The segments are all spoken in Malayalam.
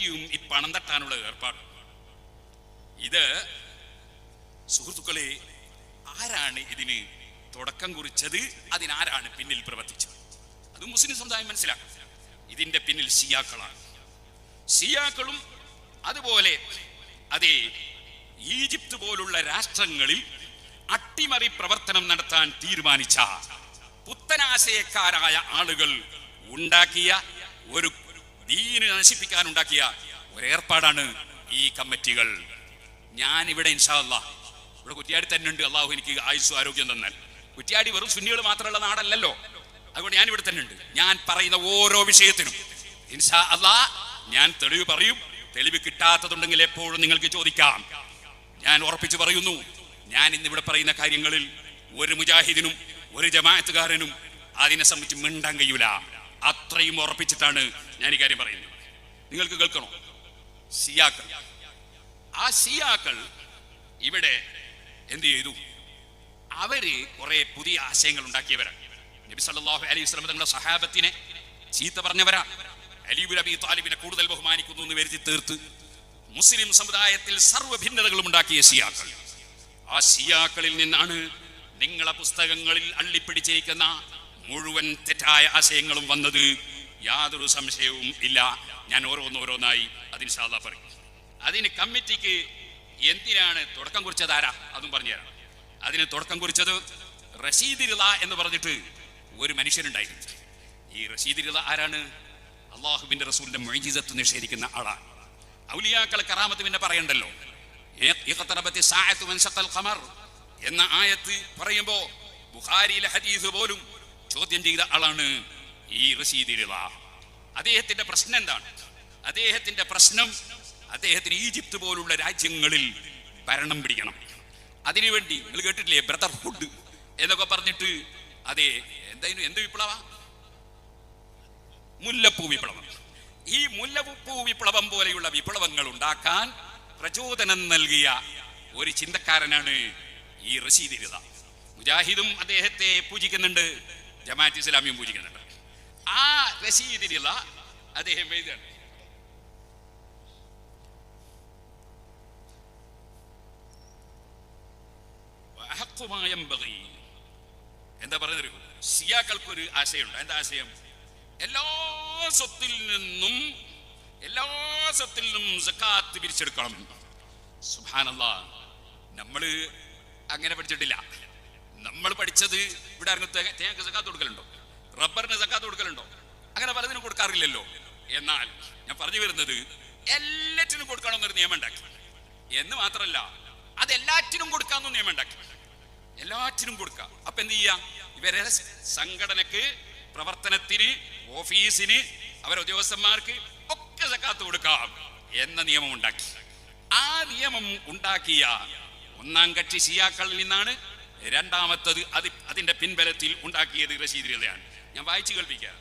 കമ്മിറ്റിയും ഈ പണം തട്ടാനുള്ള ഏർപ്പാട്. ഇത് സുഹൃത്തുക്കളെ ആരാണ് ഇതിന് തുടക്കം കുറിച്ചത്? അതിനാരാണ് പിന്നിൽ പ്രവർത്തിച്ചത്? അത് മുസ്ലിം സമുദായം മനസ്സിലാക്കും. ഇതിന്റെ പിന്നിൽ ഷിയാക്കളാണ്. ഷിയാക്കളും അതുപോലെ അതെ ഈജിപ്ത് പോലുള്ള രാഷ്ട്രങ്ങളിൽ അട്ടിമറി പ്രവർത്തനം നടത്താൻ തീരുമാനിച്ച പുത്തനാശയക്കാരായ ആളുകൾ ഉണ്ടാക്കിയ ഒരു ദീന് നശിപ്പിക്കാൻ ഉണ്ടാക്കിയ ഒരു ഏർപ്പാടാണ് ഈ കമ്മിറ്റികൾ. ഞാൻ ഇവിടെ ഇൻഷാല്ല ഇവിടെ കുറ്റിയാടി തന്നെ ഉണ്ട് അള്ളാഹു എനിക്ക് ആയുസ് ആരോഗ്യം തന്നാൽ. കുറ്റിയാടി വെറും സുന്നികൾ മാത്രമുള്ള നാടല്ലല്ലോ. അതുകൊണ്ട് ഞാൻ ഇവിടെ തന്നെ ഉണ്ട് ഞാൻ പറയുന്ന ഓരോ വിഷയത്തിനും. ഇൻഷാ അല്ലാ ഞാൻ തെളിവ് പറയും. തെളിവ് കിട്ടാത്തതുണ്ടെങ്കിൽ എപ്പോഴും നിങ്ങൾക്ക് ചോദിക്കാം. ഞാൻ ഉറപ്പിച്ചു പറയുന്നു ഞാൻ ഇന്ന് ഇവിടെ പറയുന്ന കാര്യങ്ങളിൽ ഒരു മുജാഹിദിനും ഒരു ജമാഅത്തുകാരനും അതിനെ സംബന്ധിച്ച് മിണ്ടാൻ കഴിയൂല. അത്രയും ഉറപ്പിച്ചിട്ടാണ് ഞാൻ ഈ കാര്യം പറയുന്നു. നിങ്ങൾക്ക് കേൾക്കണോ? സിയാക്കൾ. ആ സിയാക്കൾ ഇവിടെ എന്ത് ചെയ്തു? അവർ കുറെ പുതിയ ആശയങ്ങൾ ഉണ്ടാക്കിയവരാണ് നബി സല്ലല്ലാഹു അലൈഹി വസല്ലം തങ്ങളുടെ സഹാബത്തിനെ ചീത്ത പറഞ്ഞവരാ. അലീബുൽ അബി താലിബിനെ കൂടുതൽ ബഹുമാനിക്കുന്നു എന്ന് വരുത്തി തീർത്ത് മുസ്ലിം സമുദായത്തിൽ സർവ ഭിന്നതകളും ഉണ്ടാക്കിയ സിയാക്കൾ. ആ സിയാക്കളിൽ നിന്നാണ് നിങ്ങളെ പുസ്തകങ്ങളിൽ അള്ളിപ്പിടിച്ചിരിക്കുന്ന മുഴുവൻ തെറ്റായ ആശയങ്ങളും വന്നത്. യാതൊരു സംശയവും ഇല്ല. ഞാൻ ഓരോന്നോരോന്നായി അതിന് സാധാ പറയും. അതിന് കമ്മിറ്റിക്ക് എന്തിനാണ് തുടക്കം കുറിച്ചത് ആരാ? അതും പറഞ്ഞുതരാം അതിന് തുടക്കം കുറിച്ചത് റഷീദ് റിള എന്ന് പറഞ്ഞിട്ട് ഒരു മനുഷ്യനുണ്ടായിരുന്നു. ഈ റഷീദ് റിള ആരാണ്? അള്ളാഹുബിന്റെ റസൂലിന്റെ മൊയ്ജിസത്ത് നിഷേധിക്കുന്ന ആളാണ്. ഔലിയാക്കളെ കറാമത്ത് പിന്നെ പറയണ്ടല്ലോ. എന്ന ആയത്ത് പറയുമ്പോ ബുഖാരിയിലെ ഹദീസ് പോലും ചോദ്യം ചെയ്ത ആളാണ് ഈ റഷീദ് റിള അദ്ദേഹത്തിന്റെ പ്രശ്നം എന്താണ്? അദ്ദേഹത്തിന്റെ പ്രശ്നം അദ്ദേഹത്തിന് ഈജിപ്ത് പോലുള്ള രാജ്യങ്ങളിൽ ഭരണം പിടിക്കണം. അതിനുവേണ്ടി നിങ്ങൾ കേട്ടിട്ടില്ലേ ബ്രദർഹുഡ് എന്നൊക്കെ പറഞ്ഞിട്ട് അതെ എന്തായാലും എന്ത് വിപ്ലവ? മുല്ലപ്പൂ വിപ്ലവം. ഈ മുല്ലപ്പൂ വിപ്ലവം പോലെയുള്ള വിപ്ലവങ്ങൾ ഉണ്ടാക്കാൻ പ്രചോദനം നൽകിയ ഒരു ചിന്തക്കാരനാണ് ഈ റഷീദ് മുജാഹിദും അദ്ദേഹത്തെ പൂജിക്കുന്നുണ്ട് ജമാഅത്ത് ഇസ്ലാമിയും പൂജിക്കുന്നുണ്ട്. ആ രസീതിലുള്ള അദ്ദേഹം എഴുതാണ് എന്താ പറഞ്ഞു സിയാക്കൾക്ക് ഒരു ആശയമുണ്ട്. എന്താ ആശയം? എല്ലാ സ്വത്തിൽ നിന്നും എല്ലാ സ്വത്തിൽ നിന്നും സക്കാത്ത് പിരിച്ചെടുക്കണം. സുഹാനല്ല നമ്മൾ അങ്ങനെ പഠിച്ചിട്ടില്ല. നമ്മൾ പഠിച്ചത് ഇവിടെ ഇറങ്ങി തേങ്ങ സക്കാത്ത് കൊടുക്കലുണ്ടോ? റബ്ബറിന് സക്കാത്ത് കൊടുക്കലുണ്ടോ? അങ്ങനെ പലതിനും കൊടുക്കാറില്ലല്ലോ. എന്നാൽ ഞാൻ പറഞ്ഞു വരുന്നത് എല്ലാറ്റിനും കൊടുക്കണമെന്നൊരു നിയമം ഉണ്ടാക്കി എന്ന് മാത്രമല്ല അത് എല്ലാറ്റിനും കൊടുക്കാമെന്ന് നിയമം ഉണ്ടാക്കി എല്ലാറ്റിനും കൊടുക്കാം. അപ്പൊ എന്ത് ചെയ്യാം? ഇവരെ സംഘടനക്ക് പ്രവർത്തനത്തിന് ഓഫീസിന് അവരെ ഉദ്യോഗസ്ഥന്മാർക്ക് ഒക്കെ സക്കാത്ത് കൊടുക്കാം എന്ന നിയമം ഉണ്ടാക്കി. ആ നിയമം ഉണ്ടാക്കിയ ഒന്നാം കക്ഷി ഷിയാക്കളിൽ നിന്നാണ് രണ്ടാമത്തത് അത് അതിന്റെ പിൻബലത്തിൽ ഉണ്ടാക്കിയത് റഷീദ് റിളയാണ് ഞാൻ വായിച്ചു കേൾപ്പിക്കാം.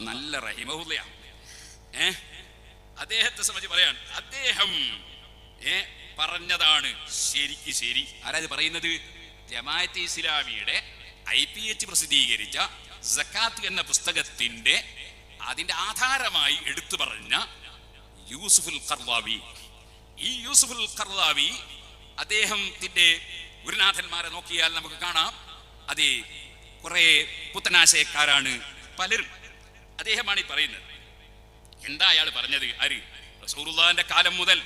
നല്ല റഹിമഹുല്ലയാണ് അദ്ദേഹത്തെ സംബന്ധിച്ച് പറയാൻ അദ്ദേഹം ഏ പറഞ്ഞതാണ് ശരിക്ക് ശരി. ആരാത് പറയുന്നത്? ജമാഅത്ത് ഇസ്ലാമിയുടെ ഐ പി എച്ച് പ്രസിദ്ധീകരിച്ച സക്കാത്ത് എന്ന പുസ്തകത്തിന്റെ അതിന്റെ ആധാരമായി എടുത്തു പറഞ്ഞ യൂസുഫുൽ കർവാവി. ഈ യൂസുഫുൽ കർവാവി അദ്ദേഹത്തിന്റെ ഗുരുനാഥന്മാരെ നോക്കിയാൽ നമുക്ക് കാണാം. അതെ കുറെ പുത്തനാശയക്കാരാണ് പലരും. അദ്ദേഹമാണ് ഈ പറയുന്നത്. എന്താ അയാൾ പറഞ്ഞത്? ആര്? റസൂറുള്ളാന്റെ കാലം മുതൽ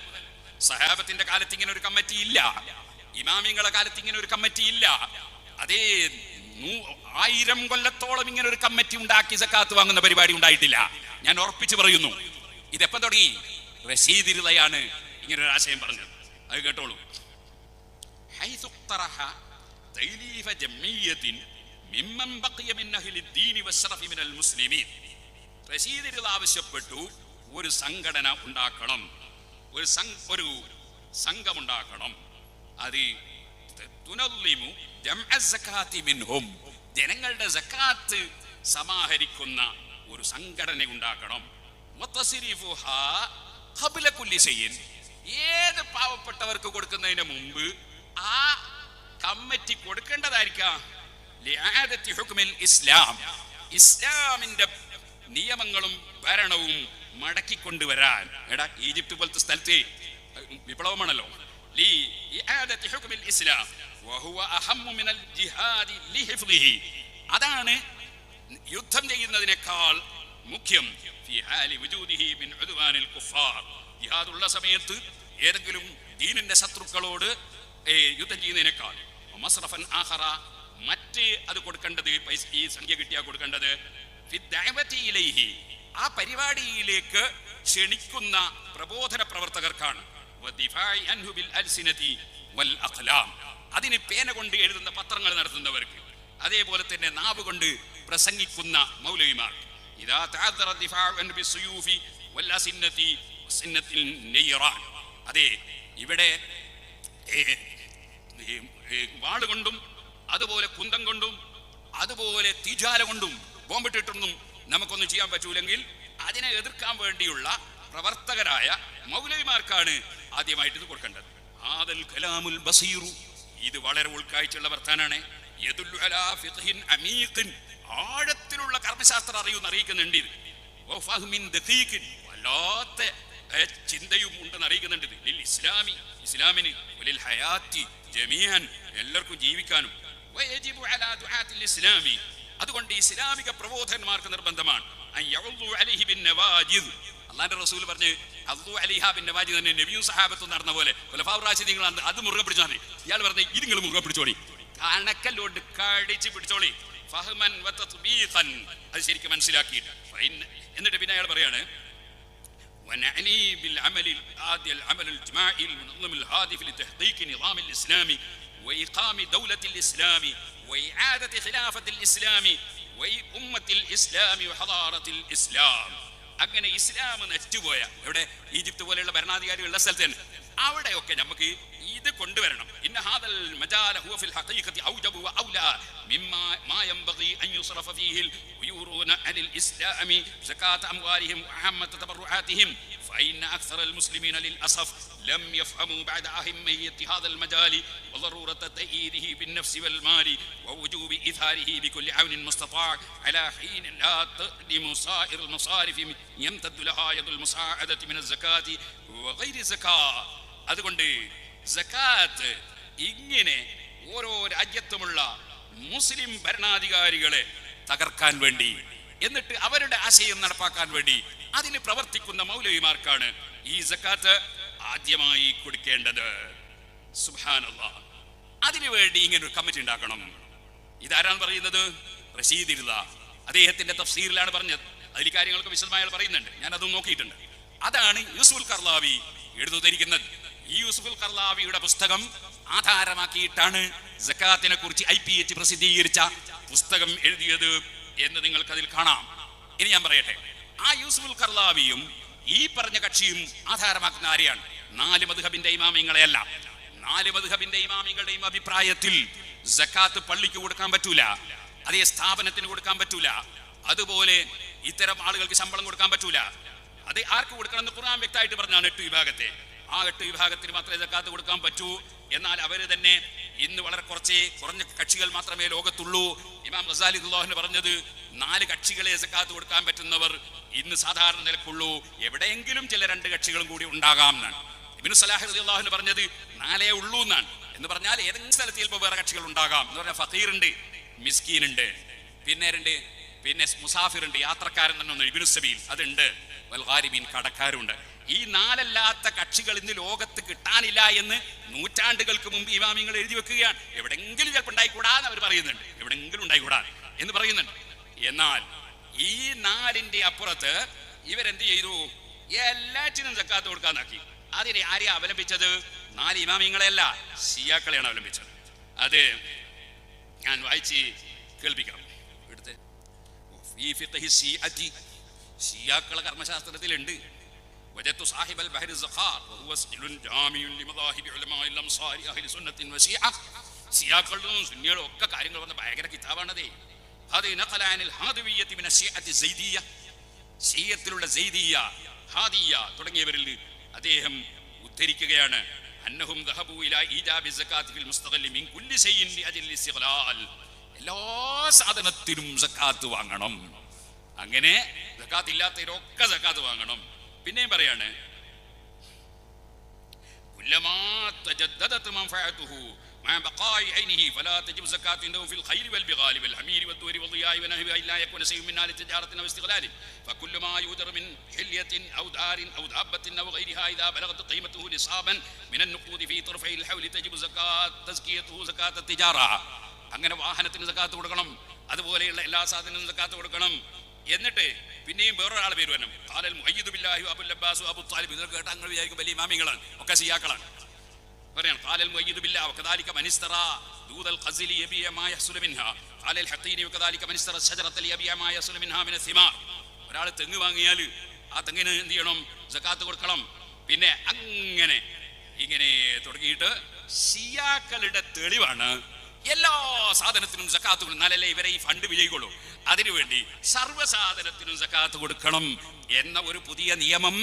സഹാബത്തിന്റെ കാലത്ത് ഇങ്ങനെ ഒരു കമ്മിറ്റി ഇല്ല. ഇമാമിങ്ങളെ കാലത്ത് ഇങ്ങനെ ഒരു കമ്മിറ്റി ഇല്ല. അതേ ആയിരം കൊല്ലത്തോളം ഇങ്ങനെ ഒരു കമ്മിറ്റി ഉണ്ടാക്കി സക്കാത്ത് വാങ്ങുന്ന പരിപാടി ഉണ്ടായിട്ടില്ല. ഞാൻ ഉറപ്പിച്ചു പറയുന്നു. ഇതെപ്പം തുടങ്ങി? റഷീദിരുളയാണ് ഇങ്ങനെ ഒരു ആശയം പറഞ്ഞത്. അത് കേട്ടോളൂ. ആവശ്യപ്പെട്ടു ഒരു സംഘടന ഉണ്ടാക്കണം. ഒരു ഒരു സംഘമുണ്ടാക്കണം. അത് ജനങ്ങളുടെ സക്കാത്ത് സമാഹരിക്കുന്ന ഒരു സംഘടന ഉണ്ടാക്കണം ഏത് പാവപ്പെട്ടവർക്ക് കൊടുക്കുന്നതിന് മുമ്പ് ആ കമ്മിറ്റി കൊടുക്കേണ്ടതായിരിക്കാം. ഇസ്ലാം. ഇസ്ലാമിന്റെ നിയമങ്ങളും ഭരണവും മടക്കി കൊണ്ടുവരാൻ എടാ ഈജിപ്ത് പോലത്തെ സ്ഥലത്ത് വിപ്ലവമാണല്ലോ. ഇസ്ലാം. അതാണ് യുദ്ധം ചെയ്യുന്നതിനേക്കാൾ മുഖ്യം. ജിഹാദുള്ള സമയത്ത് ഏതെങ്കിലും ദീനിന്റെ ശത്രുക്കളോട് യുദ്ധം ചെയ്യുന്നതിനേക്കാൾ മസ്റഫൻ ആഹറ മറ്റ് അത് കൊടുക്കേണ്ടത് ഈ സംഖ്യ കിട്ടിയാൽ കൊടുക്കേണ്ടത്. ആ പരിപാടിയിലേക്ക് ക്ഷണിക്കുന്ന പ്രബോധന പ്രവർത്തകർക്കാണ്. അതിന് പേന കൊണ്ട് എഴുതുന്ന പത്രങ്ങൾ നടത്തുന്നവർക്ക്. അതേപോലെ തന്നെ നാവ് കൊണ്ട് പ്രസംഗിക്കുന്ന മൗലവിമാർ ഇതാ تعذر الدفاع അൻഹു بالسيوف വൽ അസിന്നതി النيران അതെ ഇവിടെ വാൾ കൊണ്ടും അതുപോലെ കുന്തം കൊണ്ടും അതുപോലെ തീജാല കൊണ്ടും ബോംബിട്ടിട്ടൊന്നും നമുക്കൊന്നും ചെയ്യാൻ പറ്റൂലെങ്കിൽ അതിനെ എതിർക്കാൻ വേണ്ടിയുള്ള പ്രവർത്തകരായ മൗലവിമാർക്കാണ് ആദ്യമായിട്ട് ഇത് കൊടുക്കേണ്ടത്. ആദൽ കലാമുൽ ബസീറു. ഇത് വളരെ ഉൾക്കാഴ്ചയുള്ള വർത്താനാണ്. യദുല്ലു ആഴത്തിലുള്ള കർമ്മശാസ്ത്രം അറിയുമെന്ന് അറിയിക്കുന്നുണ്ട് ഇത്. വല്ലാത്ത ചിന്തയും ഉണ്ടെന്ന് അറിയിക്കുന്നുണ്ട്. ലിൽ ഇസ്ലാമി ഇസ്ലാമിന് വലിൽ ഹയാത്തി ജമീഅൻ എല്ലാവർക്കും ജീവിക്കാനും. ഇസ്ലാമി. അതുകൊണ്ട് ഇസ്ലാമിക പ്രബോധന്മാർക്ക് നിർബന്ധമാണ്. അള്ളാന്റെ റസൂൽ പറഞ്ഞ് അള്ളു അലിഹ ബിൻ നവാജി തന്നെ നബിയും സഹാബത്തും നടന്ന പോലെ ഖുലഫാഉർ റാഷിദീങ്ങൾ അത് മുറുകെ പിടിച്ചോളി. ഇയാൾ പറഞ്ഞ് ഇത് നിങ്ങൾ മുറുകെ പിടിച്ചോളി. കണക്കല്ലോട്ട് കടിച്ച് പിടിച്ചോളി. ഫഹ്മൻ വ തത്ബീഖൻ അത് ശരിക്കും മനസ്സിലാക്കിയിട്ട് ഫഇന്ന- എന്നിട്ട് പിന്നെ അയാൾ പറയാണ് ونعني بالعمل الآدي العمل الجماعي المنظم الهادف لتحقيق نظام الإسلام وإقام دولة الإسلام وإعادة خلافة الإسلام وأمة الإسلام وحضارة الإسلام അങ്ങനെ ഇസ്ലാം നശിച്ചുപോയ ഇവിടെ ഈജിപ്ത് പോലെയുള്ള ഭരണാധികാരികളുടെ സ്ഥലത്ത് തന്നെ അവിടെയൊക്കെ നമുക്ക് ഇത് കൊണ്ടുവരണം ഇന്ന ഹാദൽ മജാല ഹുവ ഫിൽ ഹഖീഖത്തി ഔജബു വ ഔലാ മിമ്മാ മാ യൻബഗി അൻ യുസ്റഫ ഫീഹിൽ ويورون عن الإسلام زكاة أموالهم وعامة تبرعاتهم فإن أكثر المسلمين للأسف لم يفهموا بعد أهمية هذا المجال وضرورة تأييده بالنفس والمال ووجوب إثاره بكل عون مستطاع على حين لا تقدم سائر المصارف يمتد لها يد المساعدة من الزكاة وغير الزكاة അതുകൊണ്ട് സക്കാത്ത് ഇങ്ങനെ ഓരോ രാജ്യത്തുമുള്ള മുസ്ലിം ഭരണാധികാരികളെ തകർക്കാൻ വേണ്ടി എന്നിട്ട് അവരുടെ ആശയം നടപ്പാക്കാൻ വേണ്ടി അതിന് പ്രവർത്തിക്കുന്ന മൗലവിമാർക്കാണ് ഈ സക്കാത്ത് ആദ്യമായി കൊടുക്കേണ്ടത്. സുബാനല്ല അതിനു വേണ്ടി ഇങ്ങനെ ഒരു കമ്മിറ്റി ഉണ്ടാക്കണം. ഇതാരാണ് പറയുന്നത്? റഷീദ് ഇരുത അദ്ദേഹത്തിന്റെ തഫ്സീറിലാണ് പറഞ്ഞത്. അതിൽ കാര്യങ്ങളൊക്കെ വിശദമായി പറയുന്നുണ്ട്. ഞാൻ അതും നോക്കിയിട്ടുണ്ട്. അതാണ് യൂസുൽ കർലാവി എഴുതുന്നിരിക്കുന്നത് ഈ യൂസുഫുൽ കർലാവിയുടെ പുസ്തകം ആധാരമാക്കിയിട്ടാണ് ജക്കാത്തിനെ കുറിച്ച് ഐ പി എച്ച് പ്രസിദ്ധീകരിച്ച പുസ്തകം എഴുതിയത് എന്ന് നിങ്ങൾക്ക് അതിൽ കാണാം. ഇനി ഞാൻ പറയട്ടെ. ആ യൂസുഫുൽ കർലാവിയും ഈ പറഞ്ഞ കക്ഷിയും ആധാരമാക്കുന്ന ആരെയാണ്? നാല് മധുഹബിന്റെ ഇമാമിങ്ങളെയല്ല. നാല് മധുഹബിന്റെ ഇമാമിങ്ങളുടെയും അഭിപ്രായത്തിൽ ജക്കാത്ത് പള്ളിക്ക് കൊടുക്കാൻ പറ്റൂല. അതേ സ്ഥാപനത്തിന് കൊടുക്കാൻ പറ്റൂല. അതുപോലെ ഇത്തരം ആളുകൾക്ക് ശമ്പളം കൊടുക്കാൻ പറ്റൂല. അത് ആർക്ക് കൊടുക്കണം എന്ന് ഖുർആൻ വ്യക്തമായിട്ട് പറഞ്ഞാണ് എട്ട് വിഭാഗത്തെ. ആ എട്ട് വിഭാഗത്തിന് മാത്രമേ ജക്കാത്ത് കൊടുക്കാൻ പറ്റൂ. എന്നാൽ അവർ തന്നെ ഇന്ന് വളരെ കുറച്ച് കുറഞ്ഞ കക്ഷികൾ മാത്രമേ ലോകത്തുള്ളൂ. ഇമാം ഗസാലി ദുല്ലാഹിന് പറഞ്ഞത് നാല് കക്ഷികളെ ജക്കാത്ത് കൊടുക്കാൻ പറ്റുന്നവർ ഇന്ന് സാധാരണ നിലക്കുള്ളൂ. എവിടെയെങ്കിലും ചില രണ്ട് കക്ഷികളും കൂടി ഉണ്ടാകാം എന്നാണ്. ഇബിനു സലാഹ് അള്ളാഹുന് പറഞ്ഞത് നാലേ ഉള്ളൂ എന്നാണ്. എന്ന് പറഞ്ഞാൽ ഏതെങ്കിലും സ്ഥലത്ത് ചിലപ്പോൾ വേറെ കക്ഷികൾ ഉണ്ടാകാം. എന്ന് പറഞ്ഞാൽ ഫക്കീറുണ്ട് മിസ്കീൻ ഉണ്ട് പിന്നെ രണ്ട് പിന്നെ മുസാഫിർ ഉണ്ട് യാത്രക്കാരൻ തന്നെ ഒന്ന് ഇബിനു സബീൽ അതുണ്ട്. വൽഗാരിബീൻ കടക്കാരുണ്ട്. ഈ നാലല്ലാത്ത കക്ഷികൾ ഇന്ന് ലോകത്ത് കിട്ടാനില്ല എന്ന് നൂറ്റാണ്ടുകൾക്ക് മുമ്പ് ഇമാമിങ്ങൾ എഴുതി വെക്കുകയാണ്. എവിടെങ്കിലും ചിലപ്പോൾ ഉണ്ടായിക്കൂടാന്ന് അവർ പറയുന്നുണ്ട്. എവിടെങ്കിലും ഉണ്ടായിക്കൂടാ എന്ന് പറയുന്നുണ്ട്. എന്നാൽ ഈ നാലിന്റെ അപ്പുറത്ത് ഇവരെന്ത് ചെയ്തു? എല്ലാറ്റിനും സക്കാത്ത് കൊടുക്കാന്നാക്കി അതിനെ ആരെ അവലംബിച്ചത്? നാല് ഇമാമിങ്ങളെയല്ല ഷിയാക്കളെയാണ് അവലംബിച്ചത്. അത് ഞാൻ വായിച്ച് കേൾപ്പിക്കാം. ഇവിടുത്തെ ഷിയാക്കളെ കർമ്മശാസ്ത്രത്തിലുണ്ട്. وجدت صاحب البحر الزخار وهو سجل جامع لمذاهب علماء الامصار اهل سنه وشيعه ഷിയാക്കളും സുന്നികളും ഒക്കെ കാര്യങ്ങൾ വന്ന ഭയങ്കര കിതാബാണതേ അത് നഖല അനിൽ ഹാദിവിയ്യത്തി മിന ശിഅത്തി സൈദിയ്യ ഷിയത്തിലുള്ള സൈദിയ ഹാദിയ തുടങ്ങിയവരിൽ അദ്ദേഹം ഉദ്ധരിക്കുകയാണ് അന്നഹും ദഹബു ഇലാ ഈജാബി സക്കാത്ത് ഫിൽ മുസ്തഖല്ലി മിൻ കുല്ലി ശൈഇൻ ലിഅജ്ലി ഇസ്തിഗ്ലാൽ എല്ലാ സാധനത്തിനും സക്കാത്ത് വാങ്ങണം അങ്ങനെ സക്കാത്ത് ഇല്ലാത്തവരൊക്കെ സക്കാത്ത് വാങ്ങണം പിന്നെയും പറയാണ് അങ്ങനെ വാഹനത്തിന് സക്കാത്ത് കൊടുക്കണം അതുപോലെയുള്ള എല്ലാ സാധനവും സക്കാത്ത് കൊടുക്കണം എന്നിട്ട് പിന്നെയും വേറൊരാൾ പേര് വരണം കാലൽ മുഹയ്യിദ് ബില്ലാഹി അബുൽ അബ്ബാസ് അബു താലിബ് ഇതൊക്കെ കേട്ട് അങ്ങനെ വിചാരിക്കും വലിയ ഇമാമികളാണ്. ഒക്കെ സിയാക്കളാണ് പറയാണ് കാലൽ മുഹയ്യിദ് ബില്ലാ വകദാലിക മനിസ്തറ ദൂദൽ ഖസിലി യബിയ സുലമിൻഹ യഹ്സുലു മിൻഹാ. കാലൽ ഹഖീനി വകദാലിക മനിസ്തറ ശജറത്തൽ യബിയ സുലമിൻഹ മിന സിമാ. ഒരാൾ തെങ്ങ് വാങ്ങിയാൽ ആ തെങ്ങിന് എന്ത് ചെയ്യണം? സകാത്ത് കൊടുക്കണം. പിന്നെ അങ്ങനെ ഇങ്ങനെ തുടങ്ങിയിട്ട് ഷിയാക്കളുടെ തെളിവാണ് എല്ലാ സാധനത്തിനും സക്കാത്ത് കൊടുക്കും എന്നാലല്ലേ ഇവരെ ഈ ഫണ്ട് വിജയിക്കുള്ളൂ അതിനുവേണ്ടി സർവസാധനത്തിനും സക്കാത്ത് കൊടുക്കണം എന്ന ഒരു പുതിയ നിയമം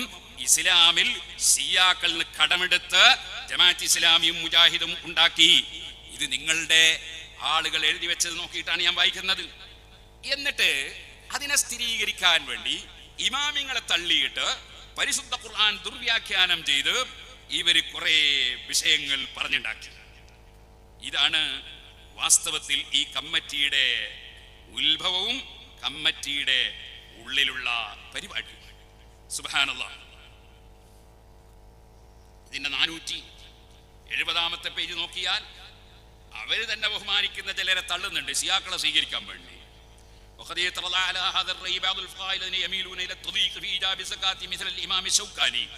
ഇസ്ലാമിൽ സിയാക്കളിൽ നിന്ന് കടമെടുത്ത് ജമാഅത്ത് ഇസ്ലാമിയും മുജാഹിദും ഉണ്ടാക്കി. ഇത് നിങ്ങളുടെ ആളുകൾ എഴുതി വെച്ചത് നോക്കിയിട്ടാണ് ഞാൻ വായിക്കുന്നത്. എന്നിട്ട് അതിനെ സ്ഥിരീകരിക്കാൻ വേണ്ടി ഇമാമിങ്ങളെ തള്ളിയിട്ട് പരിശുദ്ധ ഖുർആൻ ദുർവ്യാഖ്യാനം ചെയ്ത് ഇവർ കുറെ വിഷയങ്ങൾ പറഞ്ഞുണ്ടാക്കി. ഇതാണ് വാസ്തവത്തിൽ ഈ കമ്മിറ്റിയുടെ ഉത്ഭവവും കമ്മിറ്റിയുടെ ഉള്ളിലുള്ള പരിപാടി സുബാനുള്ള ഇതിന്റെ നാനൂറ്റി എഴുപതാമത്തെ പേജ് നോക്കിയാൽ അവര് തന്നെ ബഹുമാനിക്കുന്ന ചിലരെ തള്ളുന്നുണ്ട് സിയാക്കളെ സ്വീകരിക്കാൻ വേണ്ടി وقد يترضى على هذا الرأي بعض الفقهاء الذين يميلون إلى التضييق في إيجاب الزكاة مثل الإمام الشوكاني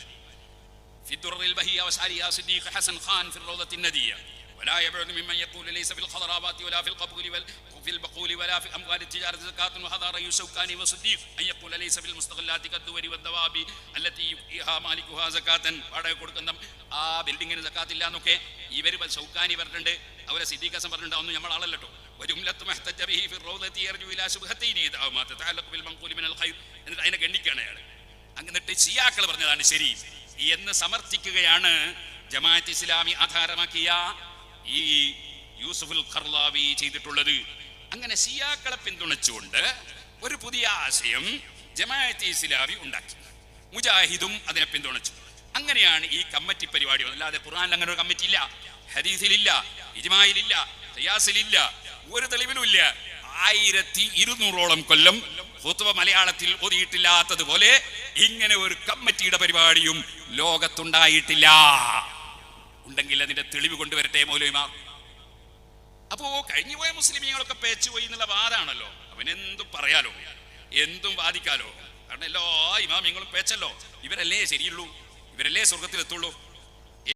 في الدر البهية وسعرها صديق حسن خان في الروضة الندية ولا يبعد ممن يقول ليس في الخضرابات ولا في القبول وفي البقول ولا في أموال التجارة زكاة وهذا رأي الشوكاني وصديق أن يقول ليس في المستغلات كالدور والدواب التي يؤتيها مالكها زكاة വാടക കൊടുക്കുന്ന ആ ബിൽഡിങ്ങിന് സക്കാത്ത് ഇല്ല എന്നൊക്കെ ഇവർ ഷൗക്കാനി പറഞ്ഞിട്ടുണ്ട് അവരെ സിദ്ദീഖസം പറഞ്ഞിട്ടുണ്ട് ഒന്നും നമ്മൾ ആളല്ലോ وجملة ما احتج به في الروضة يرجو إلى شبهتين إذا ما تتعلق بالمنقول من الخير എന്നിട്ട് അതിനെ ഗണ്ണിക്കുകയാണ് അയാൾ എന്നിട്ട് സിയാക്കൾ പറഞ്ഞതാണ് ശരി എന്ന് സമർത്ഥിക്കുകയാണ് ജമാഅത്ത് ഇസ്ലാമി ആധാരമാക്കിയ ഈ യൂസുഫുൽ ഖർലാവി ചെയ്തിട്ടുള്ളത്. അങ്ങനെ സിയാക്കളെ പിന്തുണച്ചുകൊണ്ട് ഒരു പുതിയ ആശയം ജമാഅത്ത് ഇസ്ലാമി ഉണ്ടാക്കി. മുജാഹിദും അതിനെ പിന്തുണച്ചു. അങ്ങനെയാണ് ഈ കമ്മിറ്റി പരിപാടി അല്ലാതെ ഖുർആനിൽ അങ്ങനെ ഒരു കമ്മിറ്റി ഇല്ല. ഹദീസിലില്ല. ഇജ്മായിലില്ല. ഖിയാസിലില്ല. ഒരു തെളിവിലും ഇല്ല. ആയിരത്തി ഇരുന്നൂറോളം കൊല്ലം ഹുത്തുവ മലയാളത്തിൽ ഒതിയിട്ടില്ലാത്തതുപോലെ ഇങ്ങനെ ഒരു കമ്മിറ്റിയുടെ പരിപാടിയും ലോകത്തുണ്ടായിട്ടില്ല. ഉണ്ടെങ്കിൽ അതിന്റെ തെളിവ് കൊണ്ടുവരട്ടെ മൗലവിമാർ അപ്പോ കഴിഞ്ഞു പോയ മുസ്ലിമീങ്ങളൊക്കെ പേച്ചുപോയി എന്നുള്ള വാദാണല്ലോ. അവനെന്തും പറയാലോ? എന്തും വാദിക്കാലോ? കാരണം എല്ലാ ഇമാമിങ്ങളും പേച്ചല്ലോ. ഇവരല്ലേ ശരിയുള്ളൂ? ഇവരല്ലേ സ്വർഗത്തിലെത്തുള്ളൂ